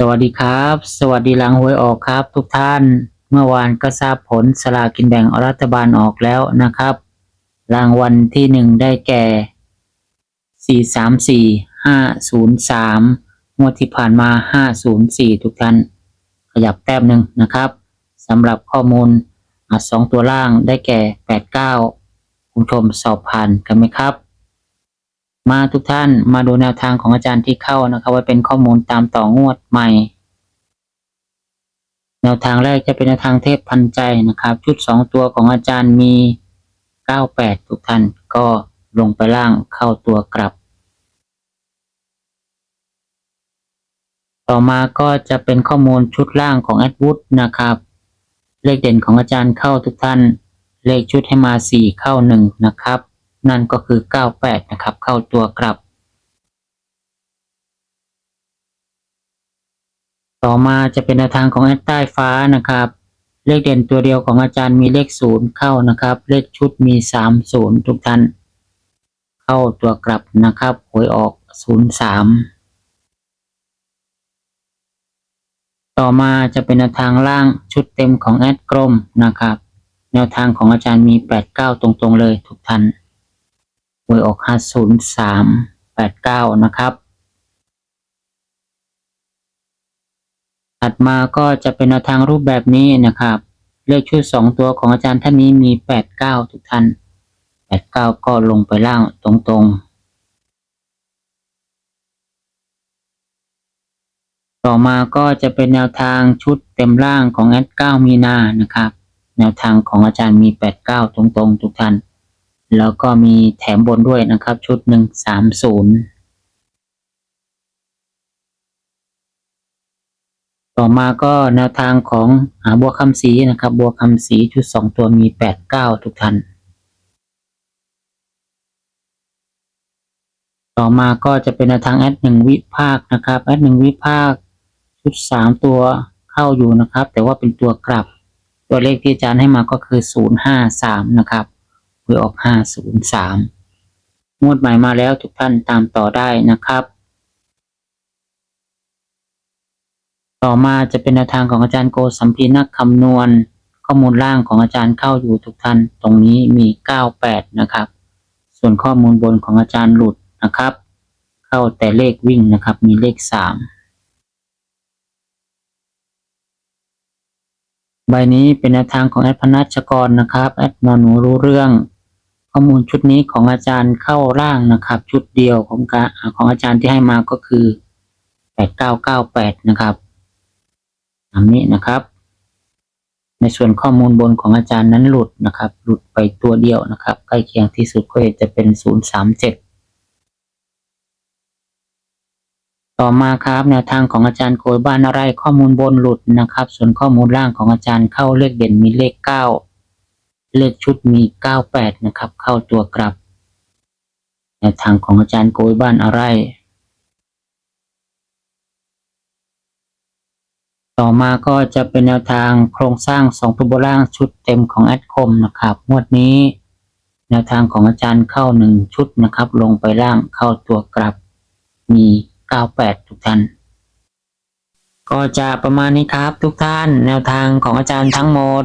สวัสดีครับ สวัสดีหลังหวยออกครับ ทุกท่าน เมื่อวานก็ทราบผลสลากินแบ่งรัฐบาลออกแล้วนะครับ รางวัลที่หนึ่งได้แก่4 3 4 5 0 3งวดที่ผ่านมา504ทุกท่าน ขยับแต้มหนึ่งนะครับสำหรับข้อมูลอะสองตัวล่างได้แก่89คุณผู้ชมสอบผ่านกันไหมครับ มาทุกท่านมาดูแนวทางของอาจารย์ที่เข้านะครับ ว่าเป็นข้อมูลตามต่องวดใหม่ แนวทางแรกจะเป็นแนวทางเทพพันใจนะครับ ชุดสองตัวของอาจารย์มี 98 ทุกท่านก็ลงไปล่างเข้าตัวกลับ ต่อมาก็จะเป็นข้อมูลชุดล่างของแอดวูดนะครับ เลขเด่นของอาจารย์เข้าทุกท่าน เลขชุดให้มา 4 เข้า 1 นะครับ นั่นก็คือ 98 นะครับ เข้าตัวกลับ ต่อมาจะเป็นแนวทางของแอดใต้ฟ้านะครับ เลขเด่นตัวเดียวของอาจารย์มีเลข 0 เข้านะครับ เลขชุดมี 30 ทุกท่าน เข้าตัวกลับนะครับหวยออก 03ต่อมาจะเป็นแนวทางล่างชุดเต็มของแอดกรมนะครับ แนวทางของอาจารย์มี 89 ตรงๆเลยทุกท่าน หวยออก503 89นะครับ ถัดมาก็จะเป็นแนวทางรูปแบบนี้นะครับ เลขชุด2ตัวของอาจารย์ท่านนี้มี89ทุกท่าน89ก็ลงไปล่างตรงๆ ต่อมาก็จะเป็นแนวทางชุดเต็มล่างของแอด9มีนานะครับ แนวทางของอาจารย์มี89ตรงๆ ทุกท่าน แล้วก็มีแถมบนด้วยนะครับ ชุดหนึ่งสามศูนย์ต่อมาก็แนวทางของหาบัวคำศรีนะครับ บัวคำศรีชุดสองตัวมี89ทุกท่านต่อมาก็จะเป็นแนวทางแอดหนึ่งวิภาคนะครับแอดหนึ่งวิภาคชุดสามตัวเข้าอยู่นะครับ แต่ว่าเป็นตัวกลับ ตัวเลขที่อาจารย์ให้มาก็คือ053นะครับ วยออก503งวดใหม่มาแล้วทุกท่านตามต่อได้นะครับ ต่อมาจะเป็นแนวทางของอาจารย์โกสัมพีนักคำนวณ ข้อมูลล่างของอาจารย์เข้าอยู่ทุกท่านตรงนี้มี 98 นะครับ ส่วนข้อมูลบนของอาจารย์หลุดนะครับ เข้าแต่เลขวิ่งนะครับมีเลข 3ใบนี้เป็นแนวทางของแอดพนัชกรนะครับ แอดนอนหนูรู้เรื่อง ข้อมูลชุดนี้ของอาจารย์เข้าร่างนะครับ ชุดเดียวของกาของอาจารย์ที่ให้มาก็คือ 8998 นะครับตามนี้นะครับ ในส่วนข้อมูลบนของอาจารย์นั้นหลุดนะครับ หลุดไปตัวเดียวนะครับ ใกล้เคียงที่สุดก็จะเป็น 037ต่อมาครับแนวทางของอาจารย์โกยบ้านอะไรข้อมูลบนหลุดนะครับ ส่วนข้อมูลล่างของอาจารย์เข้าเลขเด่นมีเลข9 เลขชุดมี 98 นะครับ เข้าตัวกลับแนวทางของอาจารย์โกยบ้านอะไร ต่อมาก็จะเป็นแนวทางโครงสร้างสองตัวบนล่างชุดเต็มของแอดคมนะครับ งวดนี้ แนวทางของอาจารย์เข้าหนึ่งชุดนะครับ ลงไปล่างเข้าตัวกลับ มี 98 ทุกท่านก็จะประมาณนี้ครับทุกท่านแนวทางของอาจารย์ทั้งหมด